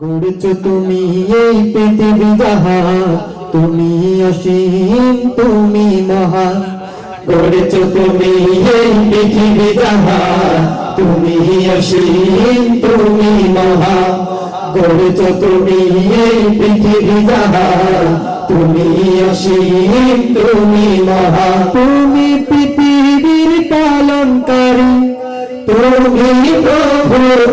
গড়েছ তুমি এই পৃথিবী যাহা, তুমি অসীম, তুমি মহান গড়েছ তুমি এই পৃথিবী যাহা, তুমি অসীম, তুমি মহান গড়েছ তুমি এই পৃথিবী যাহা, তুমি অসীম, তুমি মহা। তুমি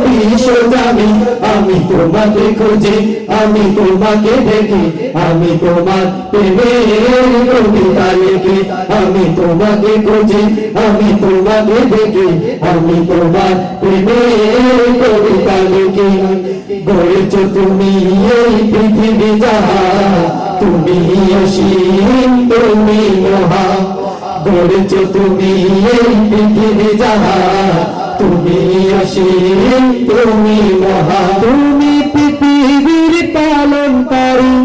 বিশ্বজামি আমি তোমাকে খুঁজি, আমি তোমাকে দেখি, আমি তোমার প্রেমের কবিতা লিখি, আমি তোমাকে খুঁজি, আমি তোমাকে দেখি, আমি তোমার প্রেমের কবিতা লিখি। গড়েছ তুমি এই পৃথিবী যাহা, তুমি অসীম, তুমি মহা। গড়েছ তুমি এই পৃথিবী যাহা তুমি অসীম তুমি মহা তুমি পৃথিবীর পালনকারী।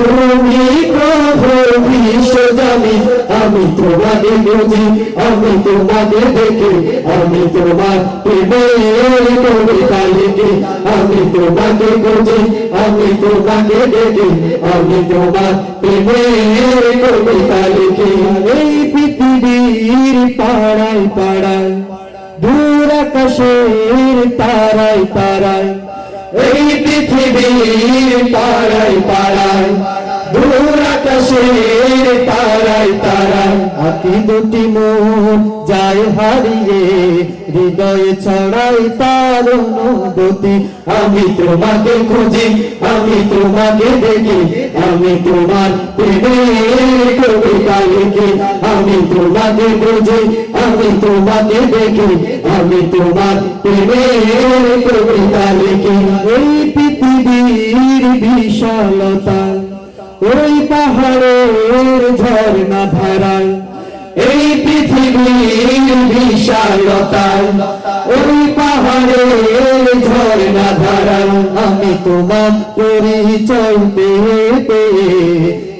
তুমি প্রভু বিশ্বজামি আমি তোমাকে বুঝি, আমি তোমাকে দেখি, আমি তোমার প্রেমের আমি তোমাকে বুঝি, আমি তোমাকে দেখি, আমি তোমার প্রেমের কবিতা এই পৃথিবীর পাড়ায় পাড়ায় আকাশের তারাই তারাই এই পৃথিবীর তারাই তারাই দূর আকাশের আতি দুটি মন যায় হারিয়ে, হৃদয়ে ছড়াই তার অনুভূতি। আমি তোমাকে খুঁজি, আমি তোমাকে দেখি, আমি তোমার প্রেমের কবিতা লিখি। আমি তোমাকে খুঁজি আমি তোমাকে দেখি, আমি তোমার প্রেমের কবিতা লিখি। ওই পৃথিবীর বিশালতা, ওই পাহাড়ের ঝর্ণা ধারায় এই পৃথিবীর বিশালতায় ওই পাহাড়ের ঝর্ণা ধারা আমি তোমার পরিচয় পেয়ে পেয়ে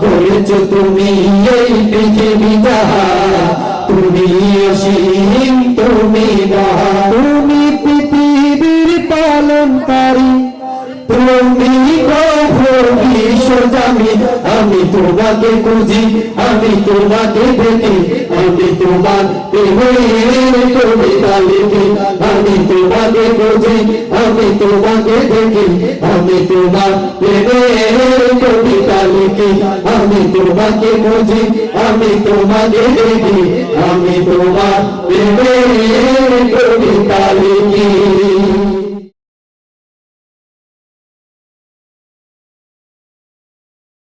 বলেছ তুমি এই পৃথিবী জাহান তুমি অসীম, তুমি তুমি পৃথিবীর পালনকারী। আমি তোমাকে খুঁজি, আমি তোমাকে দেখি, আমি তোমার কবিতা লিখি আমি তোমাকে খুঁজি, আমি তোমাকে দেখি, আমি তোমার কবিতা লিখি তোমাকে বুঝি আমি তোমাকে দেখি আমি তোমার প্রেমের কবিতা লিখি।